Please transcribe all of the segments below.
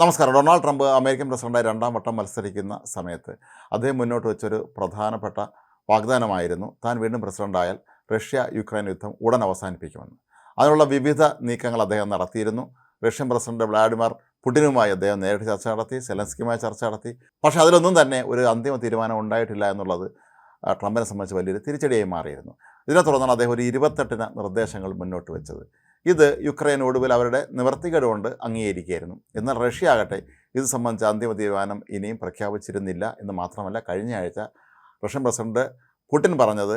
നമസ്കാരം. Donald Trump American പ്രസിഡന്റായി രണ്ടാം വട്ടം മത്സരിക്കുന്ന സമയത്ത് അദ്ദേഹം മുന്നോട്ട് വെച്ചൊരു പ്രധാനപ്പെട്ട വാഗ്ദാനമായിരുന്നു. താൻ വീണ്ടും പ്രസിഡന്റായാൽ റഷ്യ യുക്രൈൻ യുദ്ധം ഉടൻ അവസാനിപ്പിക്കുമെന്ന്. അതിനുള്ള വിവിധ നീക്കങ്ങൾ അദ്ദേഹം നടത്തിയിരുന്നു. റഷ്യൻ പ്രസിഡന്റ് വ്ളാഡിമിർ പുടിനുമായി അദ്ദേഹം നേരിട്ട് ചർച്ച നടത്തി സെലൻസ്കിയുമായി ചർച്ച നടത്തി. പക്ഷേ അതിലൊന്നും തന്നെ ഒരു അന്തിമ തീരുമാനം ഉണ്ടായിട്ടില്ല എന്നുള്ളത് ട്രംപിനെ സംബന്ധിച്ച് വലിയൊരു തിരിച്ചടിയായി മാറിയിരുന്നു. ഇതിനെ തുടർന്നാണ് അദ്ദേഹം ഒരു ഇരുപത്തെട്ടിന് നിർദ്ദേശങ്ങൾ മുന്നോട്ട് വെച്ചത്. ഇത് യുക്രൈൻ ഒടുവിൽ അവരുടെ നിവർത്തി കൊണ്ട് അംഗീകരിക്കുകയായിരുന്നു. എന്നാൽ റഷ്യ ആകട്ടെ ഇത് സംബന്ധിച്ച അന്തിമ തീരുമാനം ഇനിയും പ്രഖ്യാപിച്ചിരുന്നില്ല എന്ന് മാത്രമല്ല കഴിഞ്ഞ ആഴ്ച റഷ്യൻ പ്രസിഡന്റ് പുടിൻ പറഞ്ഞത്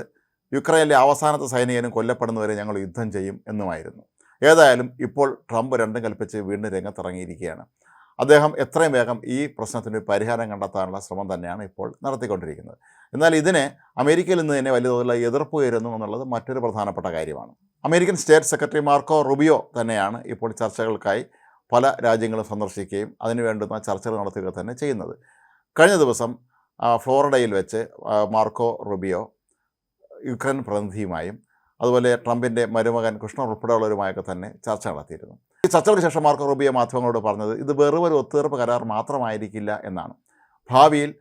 യുക്രൈനിലെ അവസാനത്തെ സൈനികനും കൊല്ലപ്പെടുന്നവരെ ഞങ്ങൾ യുദ്ധം ചെയ്യും എന്നുമായിരുന്നു. ഏതായാലും ഇപ്പോൾ ട്രംപ് രണ്ടും കൽപ്പിച്ച് വീണ്ടും രംഗത്തിറങ്ങിയിരിക്കുകയാണ്. അദ്ദേഹം എത്രയും വേഗം ഈ പ്രശ്നത്തിന് പരിഹാരം കണ്ടെത്താനുള്ള ശ്രമം തന്നെയാണ് ഇപ്പോൾ നടത്തിക്കൊണ്ടിരിക്കുന്നത്. എന്നാൽ ഇതിനെ അമേരിക്കയിൽ നിന്ന് തന്നെ വലിയ തോതിലുള്ള എതിർപ്പ് ഉയരുന്നു എന്നുള്ളത് മറ്റൊരു പ്രധാനപ്പെട്ട കാര്യമാണ്. American state secretary Marco Rubio തന്നെയാണ് ഇപ്പോൾ ചർച്ചകൾക്കായി പല രാജ്യങ്ങളും സന്ദർശിക്കുകയും അതിനു വേണ്ടുന്ന ചർച്ചകൾ നടത്തുക തന്നെ ചെയ്യുന്നത്. കഴിഞ്ഞ ദിവസം ഫ്ലോറിഡയിൽ വെച്ച് മാർക്കോ റുബിയോ യുക്രൈൻ പ്രതിനിധിയുമായും അതുപോലെ ട്രംപിന്റെ മരുമകൻ കൃഷ്ണ ഉൾപ്പെടെയുള്ളവരുമായൊക്കെ തന്നെ ചർച്ച നടത്തിയിരുന്നു. ഈ ചർച്ചകൾക്ക് ശേഷം മാർക്കോ റുബിയോ മാധ്യമങ്ങളോട് പറഞ്ഞത് ഇത് വെറും ഒരു ഒത്തുതീർപ്പ് കരാർ മാത്രമായിരിക്കില്ല എന്നാണ്. ഭാവിയിൽ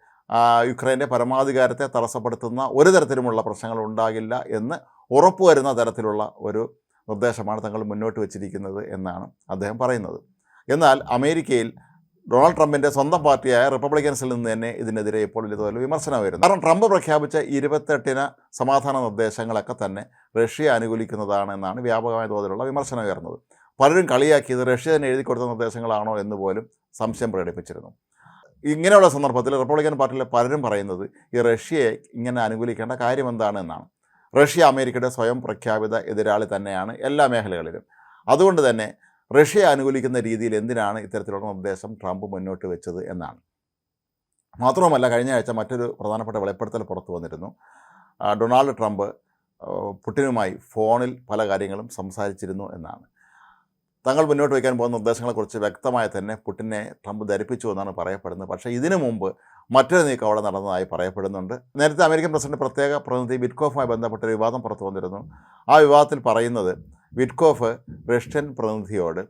യുക്രൈന്റെ പരമാധികാരത്തെ തടസ്സപ്പെടുത്തുന്ന ഒരു തരത്തിലുമുള്ള പ്രശ്നങ്ങൾ ഉണ്ടാകില്ല എന്ന് ഉറപ്പുവരുന്ന തരത്തിലുള്ള ഒരു നിർദ്ദേശമാണ് തങ്ങൾ മുന്നോട്ട് വച്ചിരിക്കുന്നത് എന്നാണ് അദ്ദേഹം പറയുന്നത്. എന്നാൽ അമേരിക്കയിൽ ഡൊണാൾഡ് ട്രംപിന്റെ സ്വന്തം പാർട്ടിയായ റിപ്പബ്ലിക്കൻസിൽ നിന്ന് തന്നെ ഇതിനെതിരെ ഇപ്പോൾ ഇതുപോലെ വിമർശനം വരുന്നു കാരണം ട്രംപ് പ്രഖ്യാപിച്ച ഇരുപത്തെട്ടിന് സമാധാന നിർദ്ദേശങ്ങളൊക്കെ തന്നെ റഷ്യ അനുകൂലിക്കുന്നതാണ് എന്നാണ് വ്യാപകമായ തോതിലുള്ള വിമർശനം ഉയർന്നത്. പലരും കളിയാക്കിയത് റഷ്യ തന്നെ എഴുതി കൊടുത്ത നിർദ്ദേശങ്ങളാണോ എന്ന് പോലും സംശയം പ്രകടിപ്പിച്ചിരുന്നു. ഇങ്ങനെയുള്ള സന്ദർഭത്തിൽ റിപ്പബ്ലിക്കൻ പാർട്ടിയിലെ പലരും പറയുന്നത് ഈ റഷ്യയെ ഇങ്ങനെ അനുകൂലിക്കേണ്ട കാര്യം എന്താണ് എന്നാണ്. റഷ്യ അമേരിക്കയുടെ സ്വയം പ്രഖ്യാപിത എതിരാളി തന്നെയാണ് എല്ലാ മേഖലകളിലും. അതുകൊണ്ട് തന്നെ റഷ്യ അനുകൂലിക്കുന്ന രീതിയിൽ എന്തിനാണ് ഇത്തരത്തിലുള്ള നിർദ്ദേശം ട്രംപ് മുന്നോട്ട് വെച്ചത് എന്നാണ്. മാത്രവുമല്ല കഴിഞ്ഞ ആഴ്ച മറ്റൊരു പ്രധാനപ്പെട്ട വെളിപ്പെടുത്തൽ പുറത്തു വന്നിരുന്നു. ഡൊണാൾഡ് ട്രംപ് പുട്ടിനുമായി ഫോണിൽ പല കാര്യങ്ങളും സംസാരിച്ചിരുന്നു എന്നാണ്. തങ്ങൾ മുന്നോട്ട് വയ്ക്കാൻ പോകുന്ന നിർദ്ദേശങ്ങളെ നിർദ്ദേശങ്ങളെക്കുറിച്ച് വ്യക്തമായി തന്നെ പുട്ടിനെ ട്രംപ് ധരിപ്പിച്ചു എന്നാണ് പറയപ്പെടുന്നത്. പക്ഷേ ഇതിനു മുമ്പ് മറ്റൊരു നീക്കം അവിടെ നടന്നതായി പറയപ്പെടുന്നുണ്ട്. നേരത്തെ അമേരിക്കൻ പ്രസിഡന്റ് പ്രത്യേക പ്രതിനിധി വിറ്റ്കോഫുമായി ബന്ധപ്പെട്ട ഒരു വിവാദം പുറത്തു വന്നിരുന്നു. ആ വിവാദത്തിൽ പറയുന്നത് വിറ്റ്കോഫ് റഷ്യൻ പ്രതിനിധിയോട്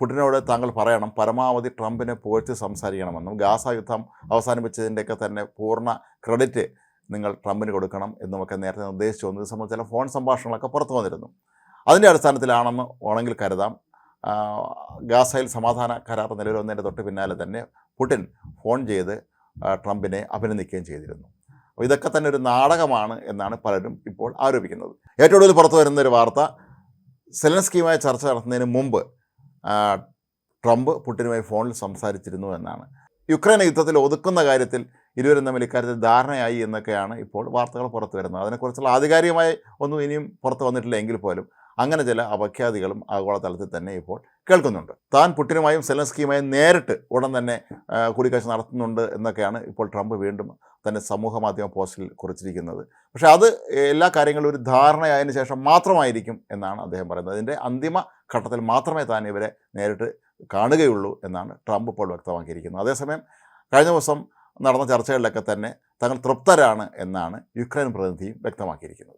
പുടിനോട് താങ്കൾ പറയണം പരമാവധി ട്രംപിനെ പുകഴ്ത്തി സംസാരിക്കണമെന്നും ഗാസ യുദ്ധം അവസാനിപ്പിച്ചതിന്റെയൊക്കെ തന്നെ പൂർണ ക്രെഡിറ്റ് നിങ്ങൾ ട്രംപിന് കൊടുക്കണം എന്നുമൊക്കെ നേരത്തെ നിർദ്ദേശിച്ചു വന്നു. ഇത് സംബന്ധിച്ച ഫോൺ സംഭാഷണങ്ങളൊക്കെ പുറത്തു വന്നിരുന്നു. അതിന്റെ അടിസ്ഥാനത്തിലാണെന്ന് വേണമെങ്കിൽ കരുതാം. ഗാസയിൽ സമാധാന കരാർ നിലവിൽ വന്നതിന്റെ തൊട്ട് പിന്നാലെ തന്നെ പുടിൻ ഫോൺ ചെയ്ത് ട്രംപിനെ അഭിനന്ദിക്കുകയും ചെയ്തിരുന്നു. അപ്പോൾ ഇതൊക്കെ തന്നെ ഒരു നാടകമാണ് എന്നാണ് പലരും ഇപ്പോൾ ആരോപിക്കുന്നത്. ഏറ്റവും കൂടുതൽ പുറത്തു വരുന്ന ഒരു വാർത്ത സെലൻസ്കിയുമായി ചർച്ച നടത്തുന്നതിന് മുമ്പ് ട്രംപ് പുടിനുമായി ഫോണിൽ സംസാരിച്ചിരുന്നു എന്നാണ്. യുക്രൈൻ യുദ്ധത്തിൽ ഒതുക്കുന്ന കാര്യത്തിൽ ഇരുവരും തമ്മിൽ ഇക്കാര്യത്തിൽ ധാരണയായി എന്നൊക്കെയാണ് ഇപ്പോൾ വാർത്തകൾ പുറത്തു വരുന്നത്. അതിനെക്കുറിച്ചുള്ള ആധികാരികമായി ഒന്നും ഇനിയും പുറത്തു വന്നിട്ടില്ല എങ്കിൽ പോലും അങ്ങനെ ചില അപഖ്യാതികളും ആഗോളതലത്തിൽ തന്നെ ഇപ്പോൾ കേൾക്കുന്നുണ്ട്. താൻ പുട്ടിനുമായും സെലൻസ്കിയുമായും നേരിട്ട് ഉടൻ തന്നെ കൂടിക്കാഴ്ച നടത്തുന്നുണ്ട് എന്നൊക്കെയാണ് ഇപ്പോൾ ട്രംപ് വീണ്ടും തന്റെ സമൂഹ മാധ്യമ പോസ്റ്റിൽ കുറിച്ചിരിക്കുന്നത്. പക്ഷേ അത് എല്ലാ കാര്യങ്ങളും ഒരു ധാരണയായതിനു ശേഷം മാത്രമായിരിക്കും എന്നാണ് അദ്ദേഹം പറയുന്നത്. അതിന്റെ അന്തിമ ഘട്ടത്തിൽ മാത്രമേ താൻ ഇവരെ നേരിട്ട് കാണുകയുള്ളൂ എന്നാണ് ട്രംപ് ഇപ്പോൾ വ്യക്തമാക്കിയിരിക്കുന്നത്. അതേസമയം കഴിഞ്ഞ ദിവസം നടന്ന ചർച്ചകളിലൊക്കെ തന്നെ തങ്ങൾ തൃപ്തരാണ് എന്നാണ് യുക്രൈൻ പ്രതിനിധിയും വ്യക്തമാക്കിയിരിക്കുന്നത്.